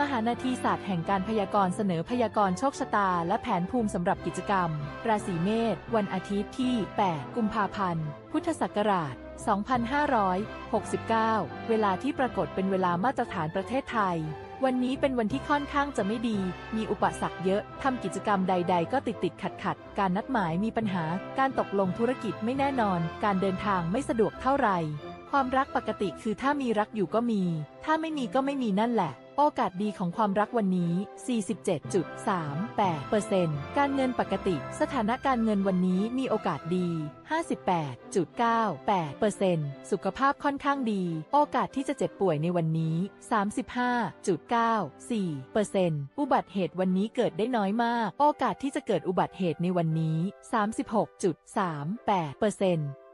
มหานาทีศาสตร์แห่งการพยากรณ์เสนอพยากรณ์โชคชะตา และแผนภูมิสำหรับกิจกรรม ราศีเมษวันอาทิตย์ที่ 8 กุมภาพันธ์ พุทธศักราช 2569 เวลาที่ปรากฏเป็นเวลามาตรฐานประเทศไทย วันนี้เป็นวันที่ค่อนข้างจะไม่ดี มีอุปสรรคเยอะ ทำกิจกรรมใด ๆ ก็ติดติดขัดขัด การนัดหมายมีปัญหา การตกลงธุรกิจไม่แน่นอน การเดินทางไม่สะดวกเท่าไหร่ ความรักปกติคือถ้ามีรักอยู่ก็มี ถ้าไม่มีก็ไม่มีนั่นแหละ โอกาสดีของความรักวันนี้ 47.38%การเงินปกติ สถานะการเงินวันนี้มีโอกาสดี 58.98%สุขภาพค่อนข้างดี โอกาสที่จะเจ็บป่วยในวันนี้ 35.94%อุบัติเหตุวันนี้เกิดได้น้อยมาก โอกาสที่จะเกิดอุบัติเหตุในวันนี้ 36.38%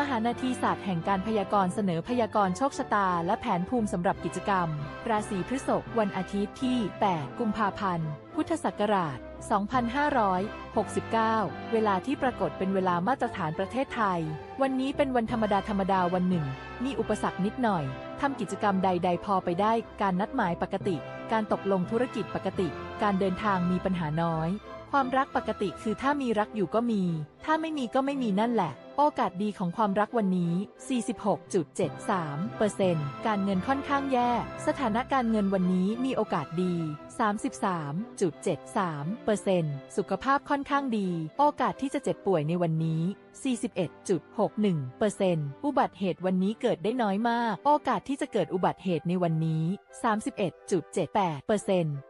มหานาทีศาสตร์แห่งการพยากรณ์เสนอพยากรณ์โชคชะตา และแผนภูมิสำหรับกิจกรรม ราศีพฤษภวันอาทิตย์ที่ 8 กุมภาพันธ์ พุทธศักราช 2569 เวลาที่ปรากฏเป็นเวลามาตรฐานประเทศไทย วันนี้เป็นวันธรรมดาธรรมดาวันหนึ่ง มีอุปสรรคนิดหน่อย ทำกิจกรรมใด ๆ พอไปได้ การนัดหมายปกติ การตกลงธุรกิจปกติ การเดินทางมีปัญหาน้อย ความรักปกติคือถ้ามีรักอยู่ก็มี ถ้าไม่มีก็ไม่มีนั่นแหละ โอกาสดีของความรักวันนี้ 46.73%การเงินค่อนข้างแย่ สถานะการเงินวันนี้มีโอกาสดี 33.73%สุขภาพค่อนข้างดี โอกาสที่จะเจ็บป่วยในวันนี้ 41.61%อุบัติเหตุวันนี้เกิดได้น้อยมาก โอกาสที่จะเกิดอุบัติเหตุในวันนี้ 31.78%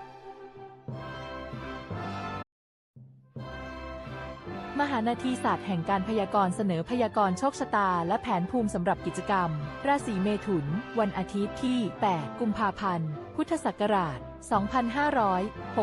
หานาทีศาสตร์แห่งการพยากรณ์เสนอพยากรณ์โชคชะตา และแผนภูมิสำหรับกิจกรรม ราศีเมถุน วันอาทิตย์ที่ 8 กุมภาพันธ์ พุทธศักราช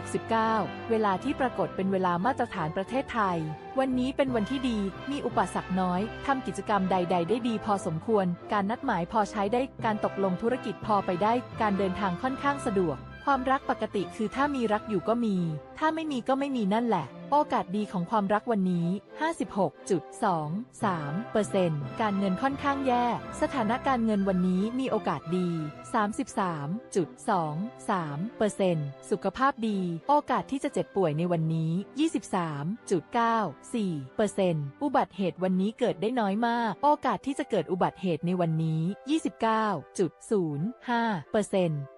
2569 เวลาที่ปรากฏเป็นเวลามาตรฐานประเทศไทย วันนี้เป็นวันที่ดี มีอุปสรรคน้อย ทำกิจกรรมใด ๆ ได้ดีพอสมควร การนัดหมายพอใช้ได้ การตกลงธุรกิจพอไปได้ การเดินทางค่อนข้างสะดวก ความรักปกติคือถ้ามีรักอยู่ก็มี ถ้าไม่มีก็ไม่มีนั่นแหละ โอกาสดีของความรักวันนี้ 56.23%การเงินค่อนข้างแย่ สถานะการเงินวันนี้มีโอกาสดี 33.23%สุขภาพดี โอกาสที่จะเจ็บป่วยในวันนี้ 23.94%อุบัติเหตุวันนี้เกิดได้น้อยมาก โอกาสที่จะเกิดอุบัติเหตุในวันนี้ 29.05%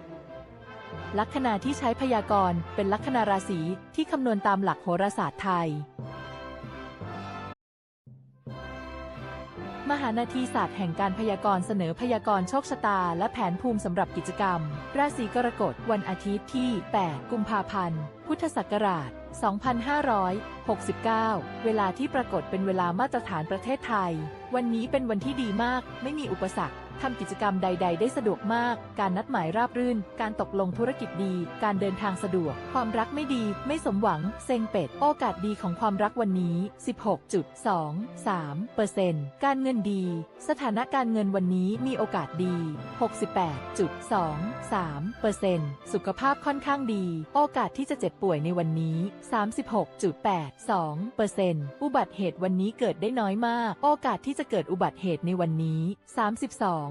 ลัคนาที่ใช้พยากรณ์เป็นลัคนาราศีที่คำนวณตามหลักโหราศาสตร์ไทย มหานาทีศาสตร์แห่งการพยากรณ์เสนอพยากรณ์โชคชะตา และแผนภูมิสำหรับกิจกรรม ราศีกรกฎวันอาทิตย์ที่ 8 กุมภาพันธ์ พุทธศักราช 2569 เวลาที่ปรากฏเป็นเวลามาตรฐานประเทศไทย วันนี้เป็นวันที่ดีมาก ไม่มีอุปสรรค ทำกิจกรรมใด ๆ ได้สะดวกมาก การนัดหมายราบรื่น การตกลงธุรกิจดี การเดินทางสะดวก ความรักไม่ดี ไม่สมหวัง เซ็งเป็ด โอกาสดีของความรักวันนี้ 16.23%เปอร์เซ็นต์การเงินดี สถานะการเงินวันนี้มีโอกาสดี 68.23%เปอร์เซ็นต์สุขภาพค่อนข้างดี โอกาสที่จะเจ็บป่วยในวันนี้ 36.82%เปอร์เซ็นต์อุบัติเหตุวันนี้เกิดได้น้อยมาก โอกาสที่จะเกิดอุบัติเหตุในวันนี้ 32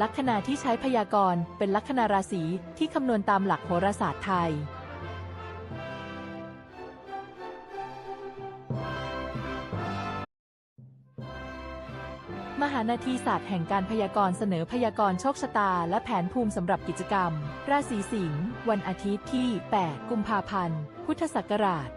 ลัคนาที่ใช้พยากรณ์เป็นลัคนาราศีที่คำนวณตามหลักโหราศาสตร์ไทย มหานาทีศาสตร์แห่งการพยากรณ์เสนอพยากรณ์โชคชะตา และแผนภูมิสำหรับกิจกรรม ราศีสิงห์วันอาทิตย์ที่ 8 กุมภาพันธ์ พุทธศักราช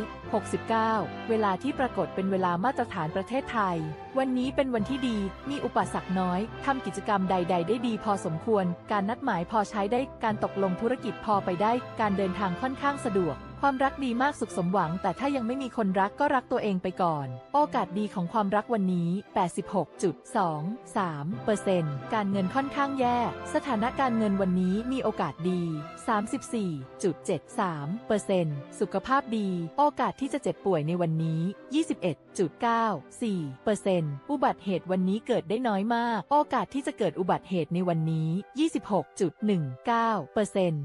2569 เวลาที่ปรากฏเป็นเวลามาตรฐานประเทศไทย วันนี้เป็นวันที่ดี มีอุปสรรคน้อย ทำกิจกรรมใด ๆ ได้ดีพอสมควร การนัดหมายพอใช้ได้ การตกลงธุรกิจพอไปได้ การเดินทางค่อนข้างสะดวก ความรักดีมากสุขสมหวัง แต่ถ้ายังไม่มีคนรักก็รักตัวเองไปก่อน โอกาสดีของความรักวันนี้ 86.23เปอร์เซ็นต์การเงินค่อนข้างแย่ สถานะการเงินวันนี้มีโอกาสดี 34.73เปอร์เซ็นต์สุขภาพดี โอกาสที่จะเจ็บป่วยในวันนี้ 21.94เปอร์เซ็นต์อุบัติเหตุวันนี้เกิดได้น้อยมาก โอกาสที่จะเกิดอุบัติเหตุในวันนี้ 26.19เปอร์เซ็นต์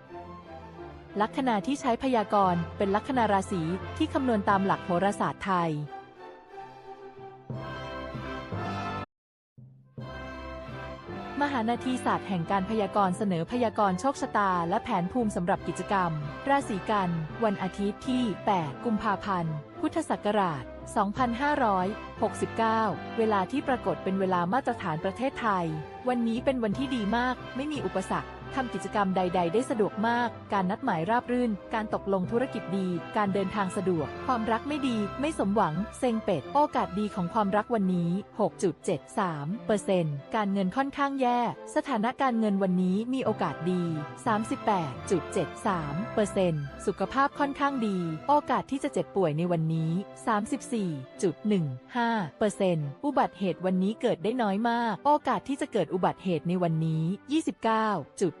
ลัคนาที่ใช้พยากรณ์เป็นลัคนาราศีที่คำนวณตามหลักโหราศาสตร์ไทย มหานาทีศาสตร์แห่งการพยากรณ์เสนอพยากรณ์โชคชะตา และแผนภูมิสำหรับกิจกรรม ราศีกัน วันอาทิตย์ที่ 8 กุมภาพันธ์ พุทธศักราช 2569 เวลาที่ปรากฏเป็นเวลามาตรฐานประเทศไทย วันนี้เป็นวันที่ดีมาก ไม่มีอุปสรรค ทำกิจกรรมใด ๆ ได้สะดวกมาก การนัดหมายราบรื่น การตกลงธุรกิจดี การเดินทางสะดวก ความรักไม่ดี ไม่สมหวัง เซ็งเป็ด โอกาสดีของความรักวันนี้ 6.73%การเงินค่อนข้างแย่ สถานะการเงินวันนี้มีโอกาสดี 38.73%สุขภาพค่อนข้างดี โอกาสที่จะเจ็บป่วยในวันนี้ 34.15%อุบัติเหตุวันนี้เกิดได้น้อยมาก โอกาสที่จะเกิดอุบัติเหตุในวันนี้ 29.7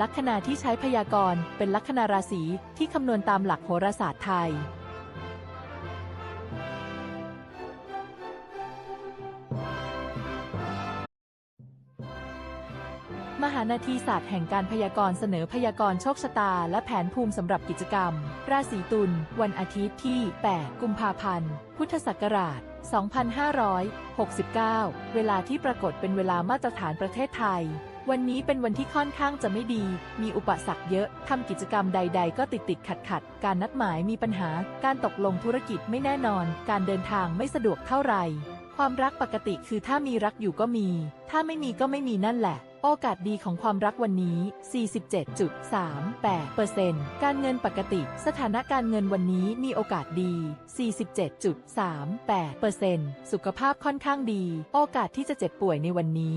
ลัคนาที่ใช้พยากรณ์เป็นลัคนาราศีที่คำนวณตามหลักโหราศาสตร์ไทย มหานาทีศาสตร์แห่งการพยากรณ์เสนอพยากรณ์โชคชะตา และแผนภูมิสำหรับกิจกรรม ราศีตุลวันอาทิตย์ที่ 8 กุมภาพันธ์ พุทธศักราช 2569 เวลาที่ปรากฏเป็นเวลามาตรฐานประเทศไทย วันนี้เป็นวันที่ค่อนข้างจะไม่ดี มีอุปสรรคเยอะ ทำกิจกรรมใด ๆ ก็ติดติดขัดขัด การนัดหมายมีปัญหา การตกลงธุรกิจไม่แน่นอน การเดินทางไม่สะดวกเท่าไหร่ ความรักปกติคือถ้ามีรักอยู่ก็มี ถ้าไม่มีก็ไม่มีนั่นแหละ โอกาสดีของความรักวันนี้ 47.38%การเงินปกติ สถานะการเงินวันนี้มีโอกาสดี 47.38%สุขภาพค่อนข้างดี โอกาสที่จะเจ็บป่วยในวันนี้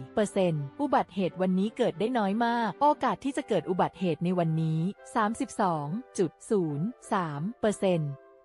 27.94%อุบัติเหตุวันนี้เกิดได้น้อยมาก โอกาสที่จะเกิดอุบัติเหตุในวันนี้ 32.03%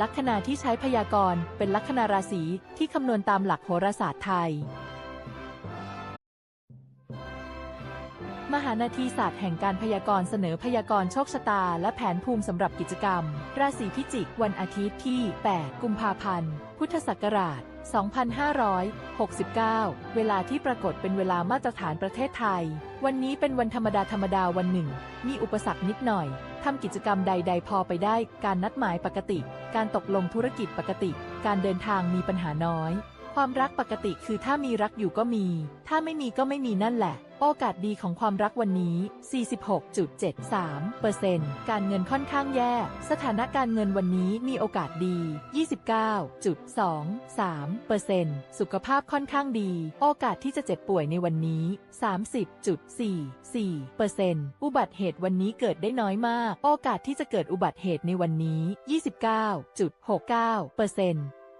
ลัคนาที่ใช้พยากรณ์เป็นลัคนาราศีที่คำนวณตามหลักโหราศาสตร์ไทย มหานาทีศาสตร์แห่งการพยากรณ์เสนอพยากรณ์โชคชะตา และแผนภูมิสำหรับกิจกรรม ราศีพิจิกวันอาทิตย์ที่ 8 กุมภาพันธ์ พุทธศักราช 2569 เวลาที่ปรากฏเป็นเวลามาตรฐานประเทศไทย วันนี้เป็นวันธรรมดาธรรมดาวันหนึ่ง มีอุปสรรคนิดหน่อย ทำกิจกรรมใด ๆ พอไปได้ การนัดหมายปกติ การตกลงธุรกิจปกติ การเดินทางมีปัญหาน้อย ความรักปกติคือถ้ามีรักอยู่ก็มี ถ้าไม่มีก็ไม่มีนั่นแหละ โอกาสดีของความรักวันนี้ 46.73%การเงินค่อนข้างแย่ สถานะการเงินวันนี้มีโอกาสดี 29.23%สุขภาพค่อนข้างดี โอกาสที่จะเจ็บป่วยในวันนี้ 30.44%อุบัติเหตุวันนี้เกิดได้น้อยมาก โอกาสที่จะเกิดอุบัติเหตุในวันนี้ 29.69%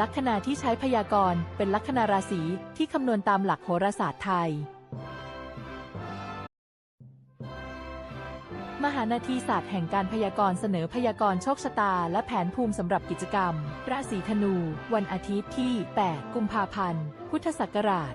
ลัคนาที่ใช้พยากรณ์เป็นลัคนาราศีที่คำนวณตามหลักโหราศาสตร์ไทย มหานาทีศาสตร์แห่งการพยากรณ์เสนอพยากรณ์โชคชะตา และแผนภูมิสำหรับกิจกรรม ราศีธนู วันอาทิตย์ที่ 8 กุมภาพันธ์ พุทธศักราช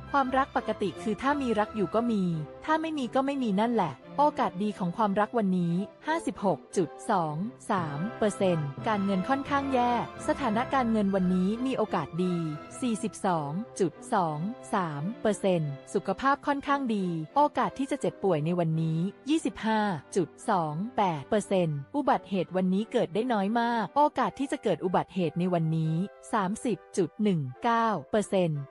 ความรักปกติคือถ้ามีรักอยู่ก็มี ถ้าไม่มีก็ไม่มีนั่นแหละ โอกาสดีของความรักวันนี้ 56.23%การเงินค่อนข้างแย่ สถานะการเงินวันนี้มีโอกาสดี 42.23%สุขภาพค่อนข้างดี โอกาสที่จะเจ็บป่วยในวันนี้ 25.28%อุบัติเหตุวันนี้เกิดได้น้อยมาก โอกาสที่จะเกิดอุบัติเหตุในวันนี้ 30.19%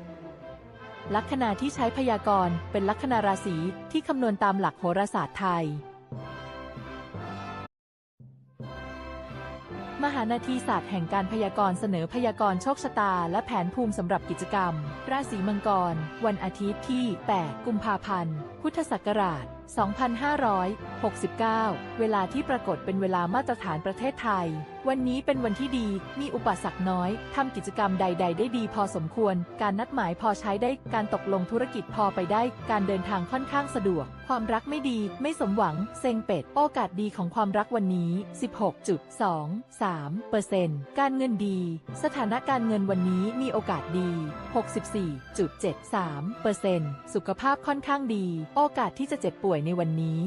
ลัคนาที่ใช้พยากรณ์เป็นลัคนาราศีที่คำนวณตามหลักโหราศาสตร์ไทย มหานาทีศาสตร์แห่งการพยากรณ์เสนอพยากรณ์โชคชะตา และแผนภูมิสำหรับกิจกรรม ราศีมังกร วันอาทิตย์ที่ 8 กุมภาพันธ์ พุทธศักราช 2569 เวลาที่ปรากฏเป็นเวลามาตรฐานประเทศไทย วันนี้เป็นวันที่ดี มีอุปสรรคน้อย ทำกิจกรรมใด ๆ ได้ดีพอสมควร การนัดหมายพอใช้ได้ การตกลงธุรกิจพอไปได้ การเดินทางค่อนข้างสะดวก ความรักไม่ดี ไม่สมหวัง เซ็งเป็ด โอกาสดีของความรักวันนี้ 16.23%การเงินดี สถานะการเงินวันนี้มีโอกาสดี 64.73%สุขภาพค่อนข้างดี โอกาสที่จะเจ็บป่วยในวันนี้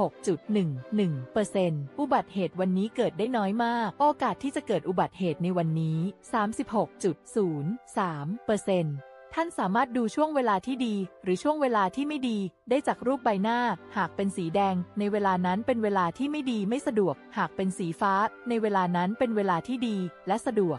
36.11%อุบัติเหตุวันนี้เกิดได้น้อยมากโอกาสที่จะเกิดอุบัติเหตุในวันนี้ 36.03%ท่านสามารถดูช่วงเวลาที่ดี หรือช่วงเวลาที่ไม่ดี ได้จากรูปใบหน้า หากเป็นสีแดง ในเวลานั้นเป็นเวลาที่ไม่ดีไม่สะดวก หากเป็นสีฟ้า ในเวลานั้นเป็นเวลาที่ดี และสะดวก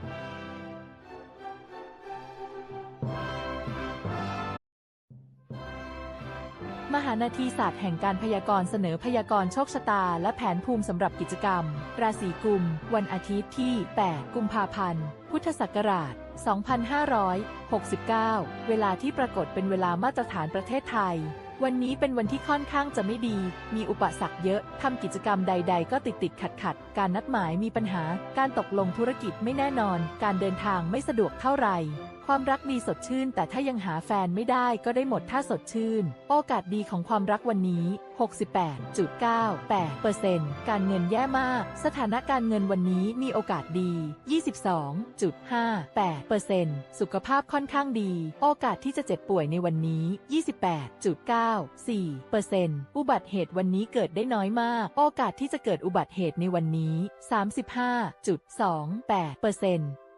านาทีศาสตร์แห่งการพยากรณ์เสนอพยากรณ์โชคชะตา และแผนภูมิสำหรับกิจกรรม ราศีกุม วันอาทิตย์ที่ 8 กุมภาพันธ์ พุทธศักราช 2569 เวลาที่ปรากฏเป็นเวลามาตรฐานประเทศไทย วันนี้เป็นวันที่ค่อนข้างจะไม่ดี มีอุปสรรคเยอะ ทำกิจกรรมใด ๆ ก็ติดติดขัดขัด การนัดหมายมีปัญหา การตกลงธุรกิจไม่แน่นอน การเดินทางไม่สะดวกเท่าไหร่ ความรักดีสดชื่น แต่ถ้ายังหาแฟนไม่ได้ก็ได้หมดถ้าสดชื่น โอกาสดีของความรักวันนี้ 68.98%การเงินแย่มาก สถานการเงินวันนี้มีโอกาสดี 22.58%สุขภาพค่อนข้างดี โอกาสที่จะเจ็บป่วยในวันนี้ 28.94%อุบัติเหตุวันนี้เกิดได้น้อยมาก โอกาสที่จะเกิดอุบัติเหตุในวันนี้ 35.28%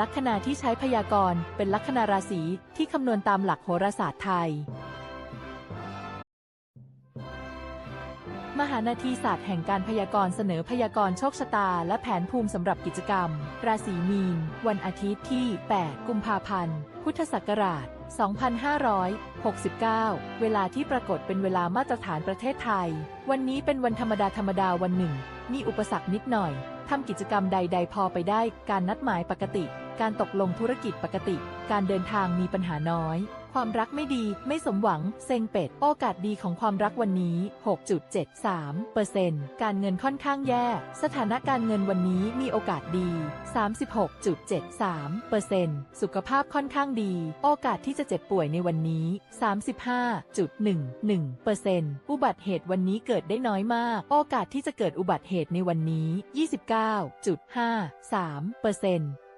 ลัคนาที่ใช้พยากรณ์เป็นลัคนาราศีที่คำนวณตามหลักโหราศาสตร์ไทย มหานาทีศาสตร์แห่งการพยากรณ์เสนอพยากรณ์โชคชะตา และแผนภูมิสำหรับกิจกรรม ราศีมีน วันอาทิตย์ที่ 8 กุมภาพันธ์ พุทธศักราช 2569 เวลาที่ปรากฏเป็นเวลามาตรฐานประเทศไทย วันนี้เป็นวันธรรมดาธรรมดาวันหนึ่ง มีอุปสรรคนิดหน่อยทำกิจกรรมใด ๆ พอไปได้ การนัดหมายปกติ การตกลงธุรกิจปกติ การเดินทางมีปัญหาน้อย ความรักไม่ดี ไม่สมหวัง เซ็งเป็ด โอกาสดีของความรักวันนี้ 6.73%การเงินค่อนข้างแย่ สถานะการเงินวันนี้มีโอกาสดี 36.73%สุขภาพค่อนข้างดี โอกาสที่จะเจ็บป่วยในวันนี้ 35.11%อุบัติเหตุวันนี้เกิดได้น้อยมาก โอกาสที่จะเกิดอุบัติเหตุในวันนี้ 29.53%